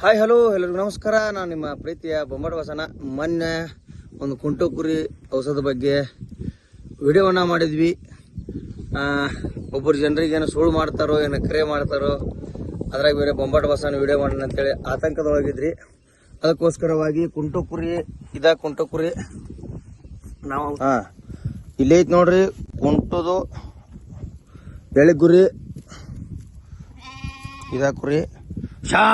Hi hello ಎಲ್ಲರಿಗೂ ನಮಸ್ಕಾರ. ನಾನು ನಿಮ್ಮ ಪ್ರೀತಿಯ ಬೊಮ್ಮಡ ವಸನ. ಮೊನ್ನೆ ಒಂದು ಕುಂಟು ಕುರಿ ಔಷಧ ಬಗ್ಗೆ ವಿಡಿಯೋವನ್ನು ಮಾಡಿದ್ವಿ. ಒಬ್ಬರು ಜನರಿಗೆ ಏನೋ ಸುಳ್ಳು ಮಾಡ್ತಾರೋ, ಏನೋ ಕರೆ ಮಾಡ್ತಾರೋ, ಅದ್ರಾಗ ಬೇರೆ ಬೊಂಬಾಟ ವಸನ ವಿಡಿಯೋ ಮಾಡೋಣ ಅಂತೇಳಿ ಆತಂಕದೊಳಗಿದ್ರಿ. ಅದಕ್ಕೋಸ್ಕರವಾಗಿ ಕುಂಟು ಕುರಿ ಇದ ಕುಂಟು ಕುರಿ ನಾವು ಹಾಂ. ಇಲ್ಲೇ ಐತಿ ನೋಡ್ರಿ, ಕುಂಟುದು, ಬೆಳಗುರಿ, ಇದ ಕುರಿ ಶಾ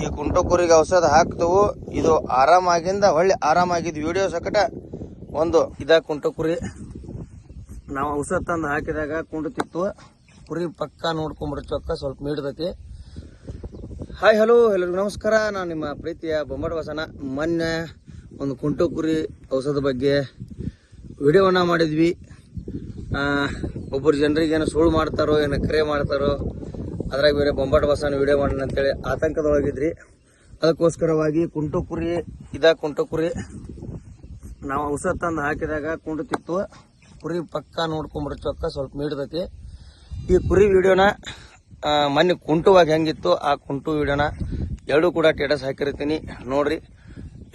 ಈ ಕುಂಟು ಕುರಿಗೆ ಔಷಧ ಹಾಕ್ತವು. ಇದು ಆರಾಮಾಗಿಂದ ಹೊಳ್ಳಿ ಆರಾಮಾಗಿದ್ದು ವಿಡಿಯೋ ಸಕಟ ಒಂದು. ಇದ ಕುಂಟು ಕುರಿ ನಾವು ಔಷಧ ತಂದು ಹಾಕಿದಾಗ ಕುಂಡುತ್ತಿತ್ತು ಕುರಿ ಪಕ್ಕ ನೋಡ್ಕೊಂಡ್ಬಿಡ್ತಕ್ಕ ಸ್ವಲ್ಪ ಮೀಡ್ತೈತಿ. ಹಾಯ್ ಹಲೋ ಎಲ್ಲರಿಗೂ ನಮಸ್ಕಾರ. ನಾನು ನಿಮ್ಮ ಪ್ರೀತಿಯ ಬೊಮ್ಮಡ ವಸನ. ಮೊನ್ನೆ ಒಂದು ಕುಂಟು ಕುರಿ ಔಷಧ ಬಗ್ಗೆ ವಿಡಿಯೋವನ್ನ ಮಾಡಿದ್ವಿ. ಒಬ್ಬರು ಜನರಿಗೆ ಏನೋ ಸುಳ್ಳು ಮಾಡ್ತಾರೋ, ಏನೋ ಕರೆ ಮಾಡ್ತಾರೋ ಅದ್ರಾಗ ಬೇರೆ ಬೊಂಬಾಟ ಬಸನ ವಿಡಿಯೋ ಮಾಡೋಣ ಅಂತೇಳಿ ಆತಂಕದೊಳಗಿದ್ರಿ. ಅದಕ್ಕೋಸ್ಕರವಾಗಿ ಕುಂಟು ಕುರಿ ಇದ ಕುಂಟು ಕುರಿ ನಾವು ಔಷಧ ತಂದು ಹಾಕಿದಾಗ ಕುಂಡುತ್ತಿತ್ತು ಕುರಿ ಪಕ್ಕ ನೋಡ್ಕೊಂಡ್ಬಿಡ್ರಿ ಚೊಕ್ಕ, ಸ್ವಲ್ಪ ನೀಡ್ತೈತಿ ಈ ಕುರಿ ವಿಡಿಯೋನ ಮೊನ್ನೆ ಕುಂಟುವಾಗಿ ಹೆಂಗಿತ್ತು, ಆ ಕುಂಟು ವಿಡಿಯೋನ ಎರಡೂ ಕೂಡ ಟೇಟಸ್ ಹಾಕಿರ್ತೀನಿ. ನೋಡ್ರಿ,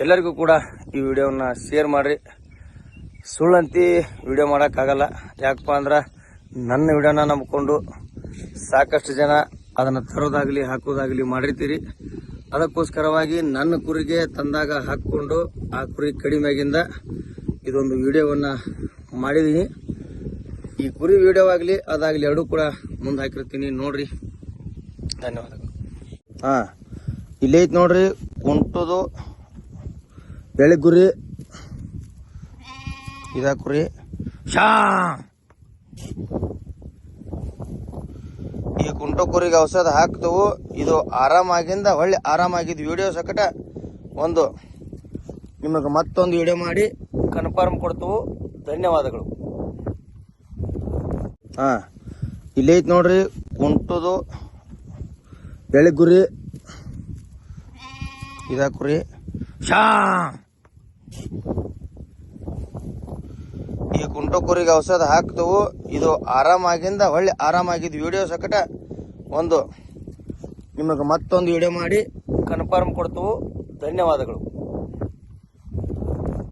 ಎಲ್ಲರಿಗೂ ಕೂಡ ಈ ವಿಡಿಯೋನ ಶೇರ್ ಮಾಡ್ರಿ. ಸುಳ್ಳಂತಿ ವಿಡಿಯೋ ಮಾಡೋಕ್ಕಾಗಲ್ಲ. ಯಾಕಪ್ಪ ಅಂದ್ರೆ, ನನ್ನ ವಿಡಿಯೋನ ನಂಬ್ಕೊಂಡು ಸಾಕಷ್ಟು ಜನ ಅದನ್ನು ತರೋದಾಗಲಿ ಹಾಕೋದಾಗಲಿ ಮಾಡಿರ್ತೀರಿ. ಅದಕ್ಕೋಸ್ಕರವಾಗಿ ನನ್ನ ಕುರಿಗೆ ತಂದಾಗ ಹಾಕ್ಕೊಂಡು ಆ ಕುರಿ ಕಡಿಮೆಯಾಗಿಂದ ಇದೊಂದು ವಿಡಿಯೋವನ್ನು ಮಾಡಿದ್ದೀನಿ ಈ ಕುರಿ ವಿಡಿಯೋ ಆಗಲಿ ಅದಾಗಲಿ ಎರಡೂ ಕೂಡ ಮುಂದೆ ಹಾಕಿರ್ತೀನಿ ನೋಡ್ರಿ. ಧನ್ಯವಾದಗಳು. ಹಾಂ, ಇಲ್ಲೇ ಐತಿ ನೋಡ್ರಿ. ಬೆಳೆ ಕುರಿ, ಇದ ಕುರಿ. ಶಾ ಈ ಕುಂಟು ಕುರಿಗೆ ಔಷಧ ಹಾಕ್ತವು. ಇದು ಆರಾಮಾಗಿಂದ ಹೊಳ್ಳಿ ಆರಾಮಾಗಿದ್ ವಿಡಿಯೋ ಸಕಟ ಒಂದು. ನಿಮಗೆ ಮತ್ತೊಂದು ವಿಡಿಯೋ ಮಾಡಿ ಕನ್ಫರ್ಮ್ ಕೊಡ್ತವು. ಧನ್ಯವಾದಗಳು. ಹಾ, ಇಲ್ಲೇ ಐತೆ ನೋಡ್ರಿ, ಕುಂಟದು, ಬೆಳಗುರಿ, ಇದಾಕುರಿ ಶಾ ಈ ಕುಂಟಕೂರಿಗೆ ಔಷಧ ಹಾಕ್ತವು. ಇದು ಆರಾಮಾಗಿಂದ ಹೊಳ್ಳಿ ಆರಾಮಾಗಿದ್ ವಿಡಿಯೋ ಸಕಟ ಒಂದು ನಿಮಗೆ ಮತ್ತೊಂದು ವಿಡಿಯೋ ಮಾಡಿ ಕನ್ಫರ್ಮ್ ಕೊಡ್ತವು. ಧನ್ಯವಾದಗಳು.